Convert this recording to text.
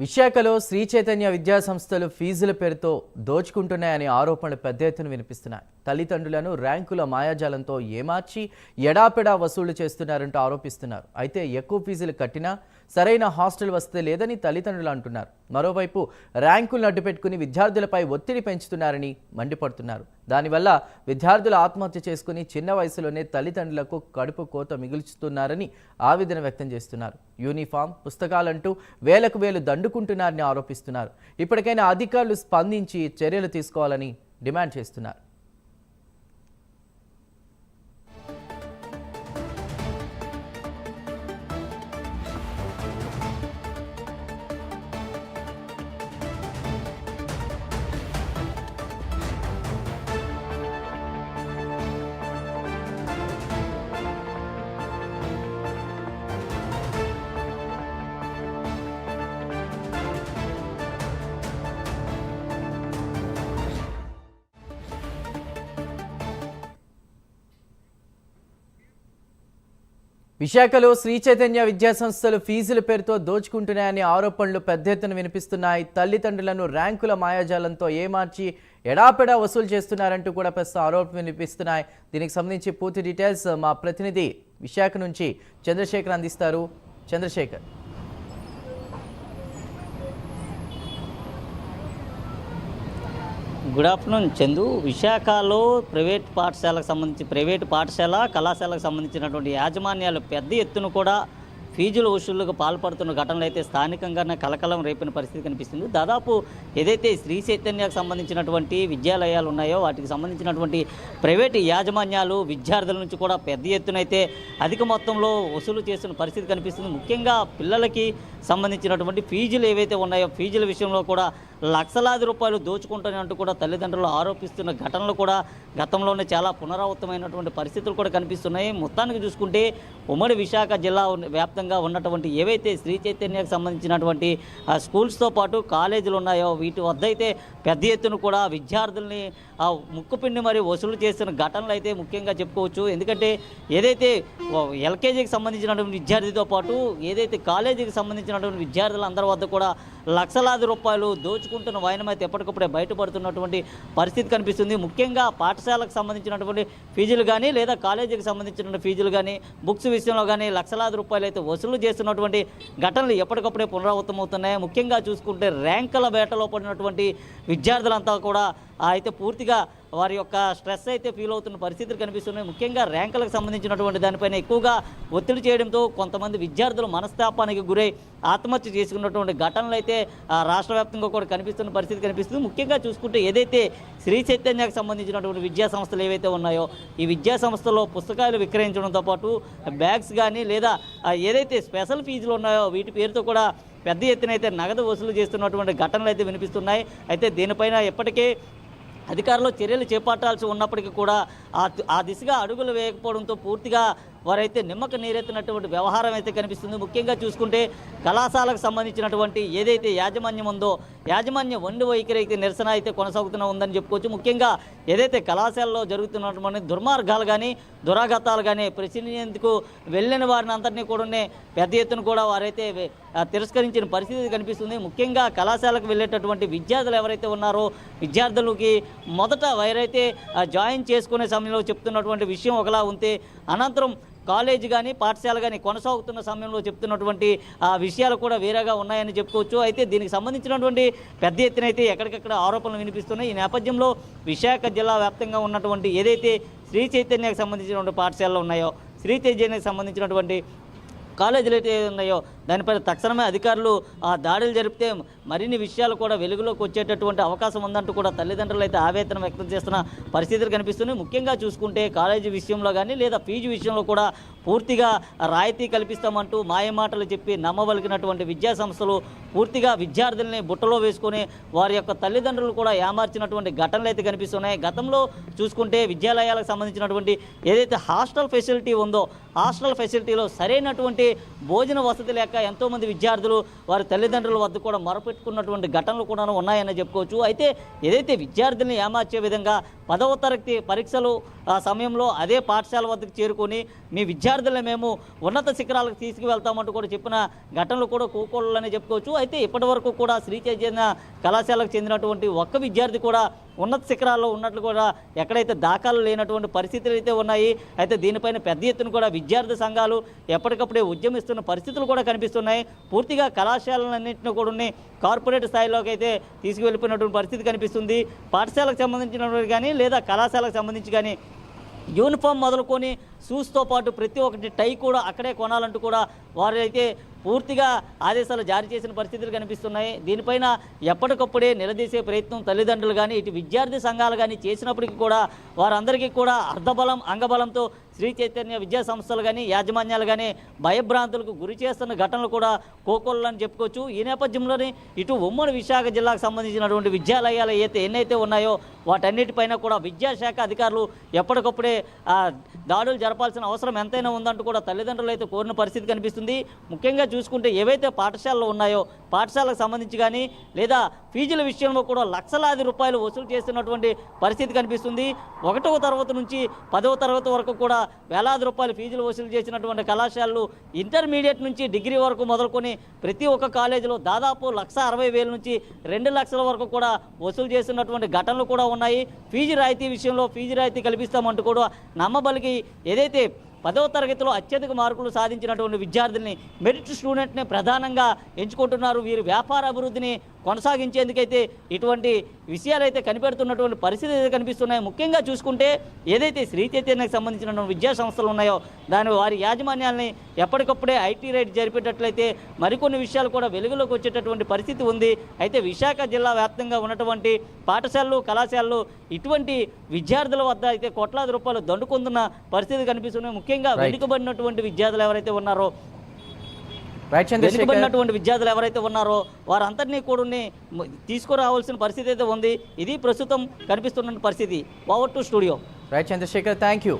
విశాఖలో శ్రీ చైతన్య విద్యా సంస్థలు ఫీజుల పేరుతో దోచుకుంటున్నాయనే ఆరోపణలు పెద్ద ఎత్తున వినిపిస్తున్నాయి. తల్లిదండ్రులను ర్యాంకుల మాయాజాలంతో ఏమార్చి ఎడాపెడా వసూళ్ళు చేస్తున్నారంటూ ఆరోపిస్తున్నారు. అయితే ఎక్కువ ఫీజులు కట్టినా సరైన హాస్టల్ వసతి లేదని తల్లిదండ్రులు అంటున్నారు. మరోవైపు ర్యాంకులను అడ్డుపెట్టుకుని విద్యార్థులపై ఒత్తిడి పెంచుతున్నారని మండిపడుతున్నారు. దానివల్ల విద్యార్థులు ఆత్మహత్య చేసుకుని చిన్న వయసులోనే తల్లిదండ్రులకు కడుపు కోత మిగుల్చుతున్నారని ఆవేదన వ్యక్తం చేస్తున్నారు. యూనిఫామ్ పుస్తకాలంటూ వేలకు వేలు దండుకుంటున్నారని ఆరోపిస్తున్నారు. ఇప్పటికైనా అధికారులు స్పందించి చర్యలు తీసుకోవాలని డిమాండ్ చేస్తున్నారు. విశాఖలో శ్రీ చైతన్య విద్యాసంస్థలు ఫీజుల పేరుతో దోచుకుంటున్నాయని ఆరోపణలు పెద్ద ఎత్తున వినిపిస్తున్నాయి. తల్లిదండ్రులను ర్యాంకుల మాయాజాలంతో ఏమార్చి ఎడాపెడా వసూలు చేస్తున్నారంటూ కూడా ప్రస్తుతం ఆరోపణలు వినిపిస్తున్నాయి. దీనికి సంబంధించి పూర్తి డీటెయిల్స్ మా ప్రతినిధి విశాఖ నుంచి చంద్రశేఖర్ అందిస్తారు. చంద్రశేఖర్. Good afternoon Chandu. విశాఖలో ప్రైవేట్ పాఠశాలకు సంబంధించి ప్రైవేట్ పాఠశాల కళాశాలకు సంబంధించినటువంటి యాజమాన్యాలు పెద్ద ఎత్తున కూడా ఫీజుల వసూళ్ళకు పాల్పడుతున్న ఘటనలు అయితే స్థానికంగానే కలకలం రేపిన పరిస్థితి కనిపిస్తుంది. దాదాపు ఏదైతే శ్రీ చైతన్యకు సంబంధించినటువంటి విద్యాలయాలు ఉన్నాయో వాటికి సంబంధించినటువంటి ప్రైవేటు యాజమాన్యాలు విద్యార్థుల నుంచి కూడా పెద్ద ఎత్తున అయితే అధిక మొత్తంలో వసూలు చేస్తున్న పరిస్థితి కనిపిస్తుంది. ముఖ్యంగా పిల్లలకి సంబంధించినటువంటి ఫీజులు ఏవైతే ఉన్నాయో ఫీజుల విషయంలో కూడా లక్షలాది రూపాయలు దోచుకుంటానంటూ కూడా తల్లిదండ్రులు ఆరోపిస్తున్న ఘటనలు కూడా గతంలోనే చాలా పునరావృతమైనటువంటి పరిస్థితులు కూడా కనిపిస్తున్నాయి. మొత్తానికి చూసుకుంటే ఉమ్మడి విశాఖ జిల్లా వ్యాప్తంగా ఉన్నటువంటి ఏవైతే శ్రీ చైతన్యకు సంబంధించినటువంటి ఆ, స్కూల్స్తో పాటు కాలేజీలు ఉన్నాయో వీటి వద్ద అయితే పెద్ద ఎత్తున కూడా విద్యార్థుల్ని ఆ, ముక్కుపిండి మరి వసూలు చేస్తున్న ఘటనలు అయితే ముఖ్యంగా చెప్పుకోవచ్చు. ఎందుకంటే ఏదైతే ఎల్కేజీకి సంబంధించినటువంటి విద్యార్థితో పాటు ఏదైతే కాలేజీకి సంబంధించిన సంబంధించినటువంటి విద్యార్థులందరి వద్ద కూడా లక్షలాది రూపాయలు దోచుకుంటున్న వైనం అయితే ఎప్పటికప్పుడే బయటపడుతున్నటువంటి పరిస్థితి కనిపిస్తుంది. ముఖ్యంగా పాఠశాలకు సంబంధించినటువంటి ఫీజులు కానీ లేదా కాలేజీకి సంబంధించినటువంటి ఫీజులు కానీ బుక్స్ విషయంలో కానీ లక్షలాది రూపాయలు అయితే వసూలు చేస్తున్నటువంటి ఘటనలు ఎప్పటికప్పుడే పునరావృతమవుతున్నాయి. ముఖ్యంగా చూసుకుంటే ర్యాంకుల వేటలో పడినటువంటి విద్యార్థులంతా కూడా అయితే పూర్తిగా వారి యొక్క స్ట్రెస్ అయితే ఫీల్ అవుతున్న పరిస్థితులు కనిపిస్తున్నాయి. ముఖ్యంగా ర్యాంకులకు సంబంధించినటువంటి దానిపైన ఎక్కువగా ఒత్తిడి చేయడంతో కొంతమంది విద్యార్థులు మనస్తాపానికి గురై ఆత్మహత్య చేసుకున్నటువంటి ఘటనలు అయితే రాష్ట్ర వ్యాప్తంగా కూడా కనిపిస్తున్న పరిస్థితి కనిపిస్తుంది. ముఖ్యంగా చూసుకుంటే ఏదైతే శ్రీ చైతన్యకు సంబంధించినటువంటి విద్యా సంస్థలు ఏవైతే ఉన్నాయో ఈ విద్యా సంస్థలో పుస్తకాలు విక్రయించడంతో పాటు బ్యాగ్స్ కానీ లేదా ఏదైతే స్పెషల్ ఫీజులు ఉన్నాయో వీటి పేరుతో కూడా పెద్ద ఎత్తున అయితే నగదు వసూలు చేస్తున్నటువంటి ఘటనలు అయితే వినిపిస్తున్నాయి. అయితే దీనిపైన ఎప్పటికీ అధికారులు చర్యలు చేపట్టాల్సి ఉన్నప్పటికీ కూడా ఆ ఆ దిశగా అడుగులు వేయకపోవడంతో పూర్తిగా వారైతే నిమ్మక నీరెత్తినటువంటి వ్యవహారం అయితే కనిపిస్తుంది. ముఖ్యంగా చూసుకుంటే కళాశాలకు సంబంధించినటువంటి ఏదైతే యాజమాన్యం ఉందో యాజమాన్య వండి వైఖరి అయితే నిరసన అయితే కొనసాగుతూనే ఉందని చెప్పుకోవచ్చు. ముఖ్యంగా ఏదైతే కళాశాలలో జరుగుతున్నటువంటి దుర్మార్గాలు కానీ దురాఘాతాలు కానీ ప్రశ్నించేందుకు వెళ్ళిన వారిని అందరినీ కూడా పెద్ద ఎత్తున కూడా వారైతే తిరస్కరించిన పరిస్థితి కనిపిస్తుంది. ముఖ్యంగా కళాశాలకు వెళ్ళేటటువంటి విద్యార్థులు ఎవరైతే ఉన్నారో విద్యార్థులకి మొదట వారైతే జాయిన్ చేసుకునే సమయంలో చెప్తున్నటువంటి విషయం ఒకలా ఉంటే అనంతరం కాలేజ్ కానీ పాఠశాల కానీ కొనసాగుతున్న సమయంలో చెప్తున్నటువంటి ఆ విషయాలు కూడా వేరేగా ఉన్నాయని చెప్పుకోవచ్చు. అయితే దీనికి సంబంధించినటువంటి పెద్ద ఎత్తున అయితే ఎక్కడికక్కడ ఆరోపణలు వినిపిస్తున్నాయి. ఈ నేపథ్యంలో విశాఖ జిల్లా వ్యాప్తంగా ఉన్నటువంటి ఏదైతే శ్రీ చైతన్యకు సంబంధించినటువంటి పాఠశాలలు ఉన్నాయో శ్రీ చైతన్యకు సంబంధించినటువంటి కాలేజీలు అయితే ఉన్నాయో దానిపై తక్షణమే అధికారులు ఆ దాడులు జరిపితే మరిన్ని విషయాలు కూడా వెలుగులోకి వచ్చేటటువంటి అవకాశం ఉందంటూ కూడా తల్లిదండ్రులు అయితే ఆవేదన వ్యక్తం చేస్తున్న పరిస్థితులు కనిపిస్తుంది ముఖ్యంగా చూసుకుంటే కాలేజీ విషయంలో కానీ లేదా ఫీజు విషయంలో కూడా పూర్తిగా రాయితీ కల్పిస్తామంటూ మాయమాటలు చెప్పి నమ్మవలిగినటువంటి విద్యా సంస్థలు పూర్తిగా విద్యార్థుల్ని బుట్టలో వేసుకొని వారి యొక్క తల్లిదండ్రులు కూడా ఏమార్చినటువంటి ఘటనలు అయితే కనిపిస్తున్నాయి. గతంలో చూసుకుంటే విద్యాలయాలకు సంబంధించినటువంటి ఏదైతే హాస్టల్ ఫెసిలిటీ ఉందో హాస్టల్ ఫెసిలిటీలో సరైనటువంటి భోజన వసతి లేక ఎంతోమంది విద్యార్థులు వారి తల్లిదండ్రుల వద్ద కూడా మొరపెట్టుకున్నటువంటి ఘటనలు కూడా ఉన్నాయని చెప్పుకోవచ్చు. అయితే ఏదైతే విద్యార్థుల్ని ఏమార్చే విధంగా పదవ తరగతి పరీక్షలు ఆ సమయంలో అదే పాఠశాల వద్దకు చేరుకొని మీ విద్యార్థులను మేము ఉన్నత శిఖరాలకు తీసుకువెళ్తామంటూ కూడా చెప్పిన ఘటనలు కూడా కోకోళ్ళని చెప్పుకోవచ్చు. అయితే ఇప్పటి వరకు కూడా శ్రీ చైతన్య కళాశాలకు చెందినటువంటి ఒక్క విద్యార్థి కూడా ఉన్నత శిఖరాల్లో ఉన్నట్లు కూడా ఎక్కడైతే దాఖలు లేనటువంటి పరిస్థితులు అయితే ఉన్నాయి అయితే దీనిపైన పెద్ద ఎత్తున కూడా విద్యార్థి సంఘాలు ఎప్పటికప్పుడే ఉద్యమిస్తున్న పరిస్థితులు కూడా కనిపిస్తున్నాయి. పూర్తిగా కళాశాలన్నింటినీ కూడా ఉన్నాయి. కార్పొరేట్ స్థాయిలోకి అయితే తీసుకువెళ్ళిపోయినటువంటి పరిస్థితి కనిపిస్తుంది. పాఠశాలకు సంబంధించినటువంటి కానీ లేదా కళాశాలకు సంబంధించి కానీ యూనిఫామ్ మొదలుకొని షూస్తో పాటు ప్రతి ఒక్కటి టై కూడా అక్కడే కొనాలంటూ కూడా వారైతే పూర్తిగా ఆదేశాలు జారీ చేసిన పరిస్థితులు కనిపిస్తున్నాయి. దీనిపైన ఎప్పటికప్పుడే నిలదీసే ప్రయత్నం తల్లిదండ్రులు కానీ ఇటు విద్యార్థి సంఘాలు కానీ చేసినప్పటికీ కూడా వారందరికీ కూడా అర్ధబలం అంగబలంతో శ్రీ చైతన్య విద్యా సంస్థలు కానీ యాజమాన్యాలు కానీ భయభ్రాంతులకు గురి చేస్తున్న ఘటనలు కూడా కోకోళ్ళని చెప్పుకోవచ్చు. ఈ నేపథ్యంలోనే ఇటు ఉమ్మడి విశాఖ జిల్లాకు సంబంధించినటువంటి విద్యాలయాలు అయితే ఎన్నైతే ఉన్నాయో వాటన్నిటిపైన కూడా విద్యాశాఖ అధికారులు ఎప్పటికప్పుడే దాడులు జరపాల్సిన అవసరం ఎంతైనా ఉందంటూ కూడా తల్లిదండ్రులు అయితే కోరిన పరిస్థితి కనిపిస్తుంది. ముఖ్యంగా చూసుకుంటే ఏవైతే పాఠశాలలు ఉన్నాయో పాఠశాలకు సంబంధించి కానీ లేదా ఫీజుల విషయంలో కూడా లక్షలాది రూపాయలు వసూలు చేస్తున్నటువంటి పరిస్థితి కనిపిస్తుంది. ఒకటవ తరగతి నుంచి పదవ తరగతి వరకు కూడా వేలాది రూపాయలు ఫీజులు వసూలు చేసినటువంటి కళాశాలలు ఇంటర్మీడియట్ నుంచి డిగ్రీ వరకు మొదలుకొని ప్రతి ఒక్క కాలేజీలో దాదాపు లక్ష అరవై వేల నుంచి రెండు లక్షల వరకు కూడా వసూలు చేస్తున్నటువంటి ఘటనలు కూడా ఉన్నాయి. ఫీజు రాయితీ విషయంలో ఫీజు రాయితీ కల్పిస్తామంటూ కూడా నమ్మబలికి ఏదైతే పదవ తరగతిలో అత్యధిక మార్కులు సాధించినటువంటి విద్యార్థుల్ని మెరిట్ స్టూడెంట్ని ప్రధానంగా ఎంచుకుంటున్నారు. వీరు వ్యాపార అభివృద్ధిని కొనసాగించేందుకైతే ఇటువంటి విషయాలు అయితే కనిపెడుతున్నటువంటి పరిస్థితి అయితే కనిపిస్తున్నాయి ముఖ్యంగా చూసుకుంటే ఏదైతే శ్రీ చైతన్యకు సంబంధించినటువంటి విద్యా సంస్థలు ఉన్నాయో దాని వారి యాజమాన్యాల్ని ఎప్పటికప్పుడే ఐటీ రైడ్ జరిపేటట్లయితే మరికొన్ని విషయాలు కూడా వెలుగులోకి వచ్చేటటువంటి పరిస్థితి ఉంది అయితే విశాఖ జిల్లా వ్యాప్తంగా ఉన్నటువంటి పాఠశాలలు కళాశాలలు ఇటువంటి విద్యార్థుల వద్ద అయితే కోట్లాది రూపాయలు దండుకుంటున్న పరిస్థితి కనిపిస్తున్నాయి ముఖ్యంగా. వెనుకబడినటువంటి విద్యార్థులు ఎవరైతే ఉన్నారో వెనుకబడినటువంటి విద్యార్థులు ఎవరైతే ఉన్నారో వారందరినీ కూడా తీసుకురావాల్సిన పరిస్థితి అయితే ఉంది. ఇది ప్రస్తుతం కనిపిస్తున్న పరిస్థితి. Over to studio right Chandrasekhar thank you